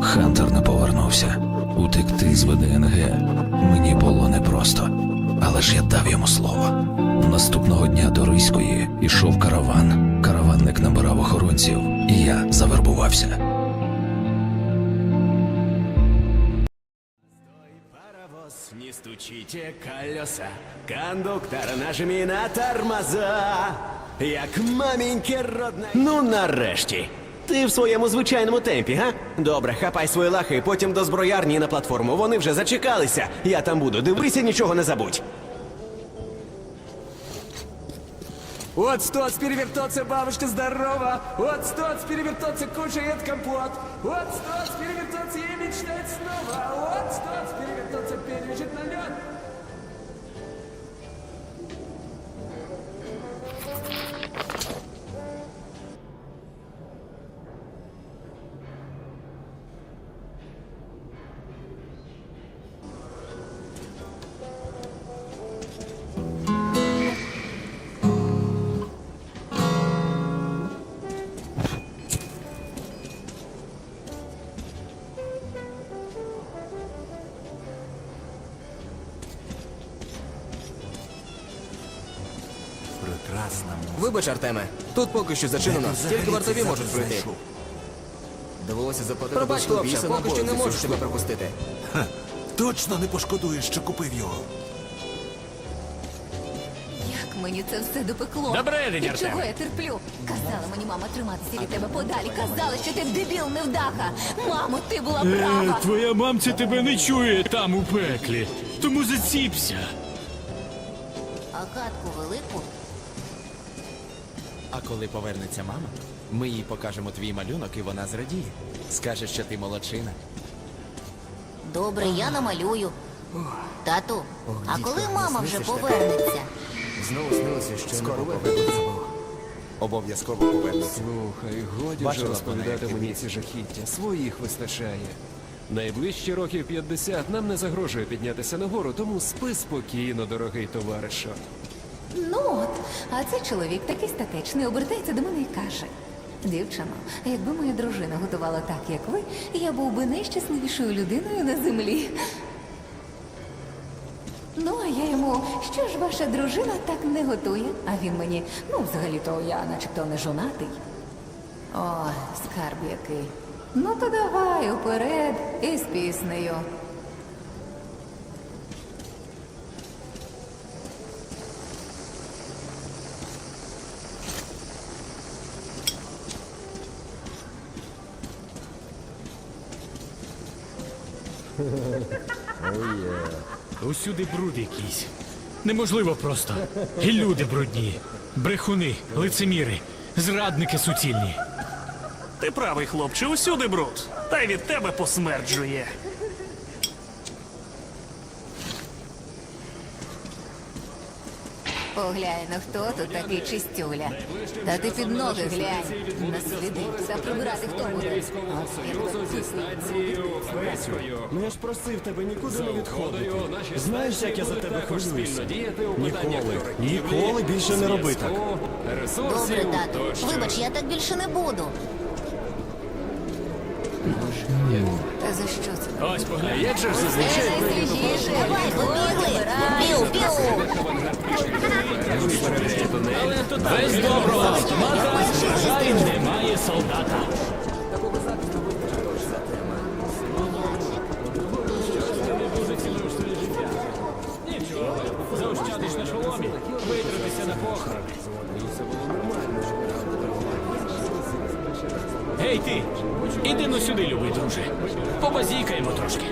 Хантер не повернувся. Утекти з ВДНГ мені було непросто. Але ж я дав йому слово. Наступного дня до Ризької ішов караван. Караванник набирав охоронців, і я завербувався. Не стучите колеса, кондуктор, нажми на тормоза, як маменьки родна. Ну, нарешті. Ти в своєму звичайному темпі, га? Добре, хапай свої лахи, потім до зброярні на платформу. Вони вже зачекалися. Я там буду. Дивися, нічого не забудь. Вот стоц перевертоться, бабушка здорова. Вот стоц перевертоться, кушает компот. Вот стоц перевертоться и мечтать снова. Вот стоц перевертоться, на Вибач, Артеме, тут поки що зачинено, тільки вартові можуть пройти. Довелося заплатити Пробач, хлопче, поки що не можу тебе пропустити. Ха, Точно не пошкодуєш, що купив його. Як мені це все допекло? Добрий день, І Артеме. чого я терплю? Казала мені мама триматися від тебе подалі. Казала, що ти дебіл невдаха. Мамо, ти була Е, права. твоя мамця тебе не чує там у пеклі. Тому заціпся. А катку велику? А коли повернеться мама, ми їй покажемо твій малюнок, і вона зрадіє. Скаже, що ти молодчина. Добре, я намалюю. Тату, а коли мама вже повернеться? Знову снилося, що Скоро не повернеться. Обов'язково повернеться. Слухай, годі Бачила вже розповідати мені ці жахіття. Своїх вистачає. Найближчі років 50 нам не загрожує піднятися нагору, тому спи спокійно, дорогий товаришу. Ну от, а цей чоловік такий статечний, обертається до мене і каже. Дівчино, якби моя дружина готувала так, як ви, я був би найщасливішою людиною на землі. Ну, а я йому, що ж ваша дружина так не готує? А він мені, ну, взагалі-то я начебто не жонатий. О, скарб який. Ну то давай уперед із піснею. Усюди бруд якийсь. Неможливо просто. І люди брудні. Брехуни, лицеміри, зрадники суцільні. Ти правий, хлопче, усюди бруд. Та й від тебе посмерджує. Поглянь, ну хто тут такий чистюля? Та ти під ноги глянь. На сліди. Та прибирати хто буде? Я. Ну я ж просив тебе нікуди не відходити. Знаєш, як я за тебе хвилююся? Ніколи, ніколи більше не роби так. Добре, тату. Вибач, я так більше не буду. Та за що це? Ось поглянь. Як же ж Е, найсвіжіше. Давай, побігли. Піу-піу. Без доброго автомата, жаль, немає солдата. Нічого, заощадиш на шоломі, витратися на похорони. Гей ти, іди ну сюди, любий друже. Побазікаємо трошки.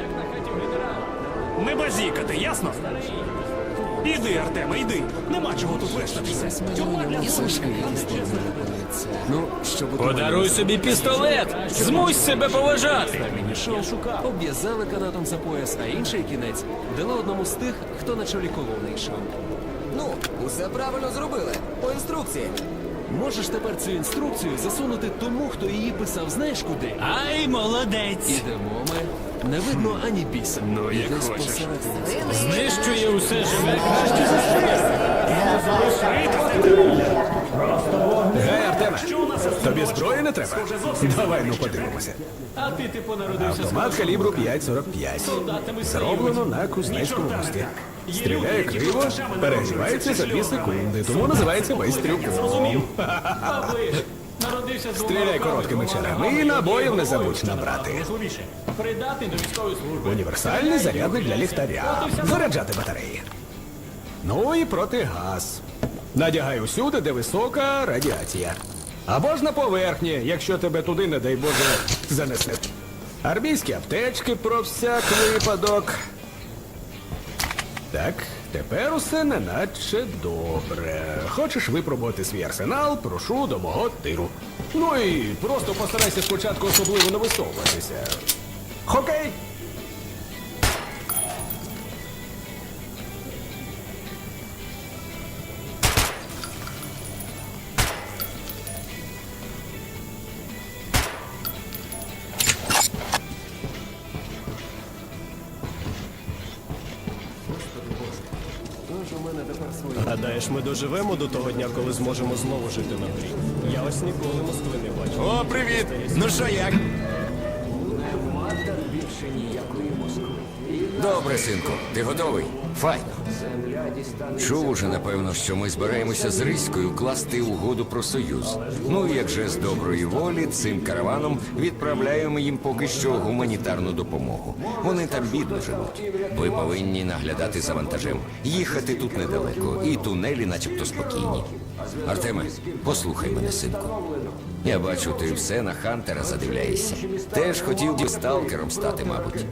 Не базікати, ясно? Іди, Артеме, йди. Нема чого тут вештатися. Тюрма для. Ну, що буде? Подаруй собі пістолет! Змусь себе поважати! Шов шукав. Обв'язали канатом за пояс, а інший кінець дали одному з тих, хто на чолі колони йшов. Ну, усе правильно зробили. По інструкції. Можеш тепер цю інструкцію засунути тому, хто її писав, знаєш куди? Ай, молодець! Ідемо ми. Не видно ані біса. Ну, як хочеш. Знищує усе живе краще за Гей, Артем, Артеме, тобі зброї не треба? Давай ну подивимося. А ти типу народився Автомат калібру 5,45. Зроблено на кузнецькому мості. Стріляє криво, перегрівається за 2 секунди, тому називається байстрюком. Оближ. Народився з двома Стріляй короткими ногами. і набоїв не забудь набрати. Важливіше. До військової служби. Універсальний зарядник для ліхтаря. Заряджати батареї. Ну і протигаз. Надягай усюди, де висока радіація. Або ж на поверхні, якщо тебе туди, не дай Боже, занесе. Армійські аптечки про всяк випадок. Так, тепер усе неначе добре. Хочеш випробувати свій арсенал, прошу до мого тиру. Ну і просто постарайся спочатку особливо не висовуватися. Хокей! Гадаєш, ми доживемо до того дня, коли зможемо знову жити на горі? Я ось ніколи Москви не бачив. О, привіт! Ну що як? Добре, синку, ти готовий? Файно. Чув уже, напевно, що ми збираємося з Риською класти угоду про союз. Ну як же з доброї волі цим караваном відправляємо їм поки що гуманітарну допомогу. Вони там бідно живуть. Ви повинні наглядати за вантажем. Їхати тут недалеко, і тунелі, начебто, спокійні. Артеме, послухай мене, синку. Я бачу, ти все на Хантера задивляєшся. Теж хотів би сталкером стати, мабуть.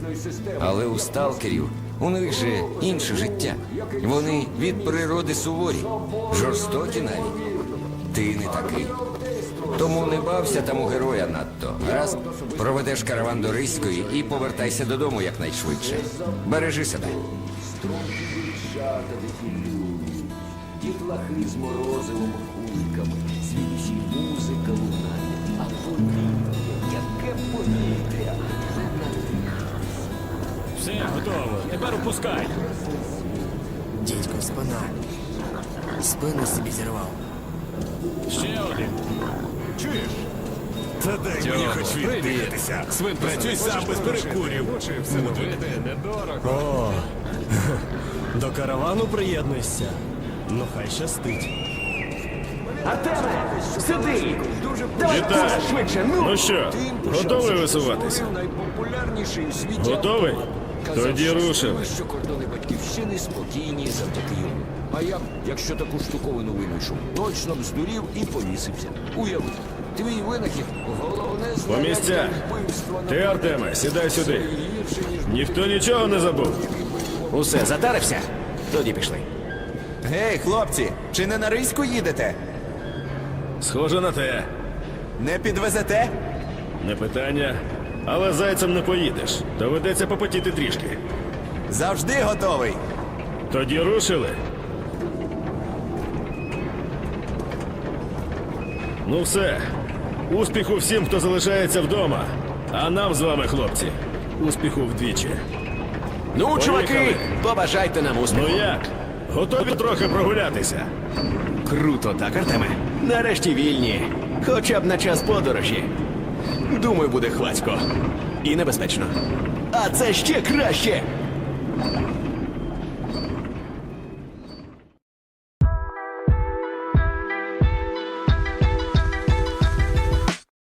Але у сталкерів у них же інше життя. Вони від природи суворі, жорстокі навіть. Ти не такий. Тому не бався там у героя надто. Раз проведеш караван до Риської і повертайся додому якнайшвидше. Бережи себе. Дітлахи з морозивом кульками, звідусі музика лунає, а повітря, яке повітря. Все, готово. Тепер опускай. Дідько, спина. Спину собі зірвав. Ще один. Та дай мені хоч віддихатися. Працюй сам без перекурів. О, до каравану приєднуйся. Ну хай щастить. Артеме, сиди! Давай швидше, ну! Ну що, готовий висуватися? Найпопулярніший у світі. Готовий? Тоді рушили. що кордони батьківщини спокійні завдяки йому. А я, б, якщо таку штуковину винайшов, точно б здурів і повісився. Уяви, твій винахід головне По місцях. Ти, Артеме, сідай сюди. Ніхто нічого не забув. Усе, затарився? Тоді пішли. Гей, хлопці, чи не на риську їдете? Схоже на те. Не підвезете? Не питання. Але зайцем не поїдеш. Доведеться попотіти трішки. Завжди готовий. Тоді рушили. Ну все. Успіху всім, хто залишається вдома. А нам з вами, хлопці, успіху вдвічі. Ну, чуваки, побажайте нам успіху. Ну як? Готові трохи прогулятися? Круто, так, Артеме. Нарешті вільні. Хоча б на час подорожі. Думаю, буде хвацько. І небезпечно. А це ще краще.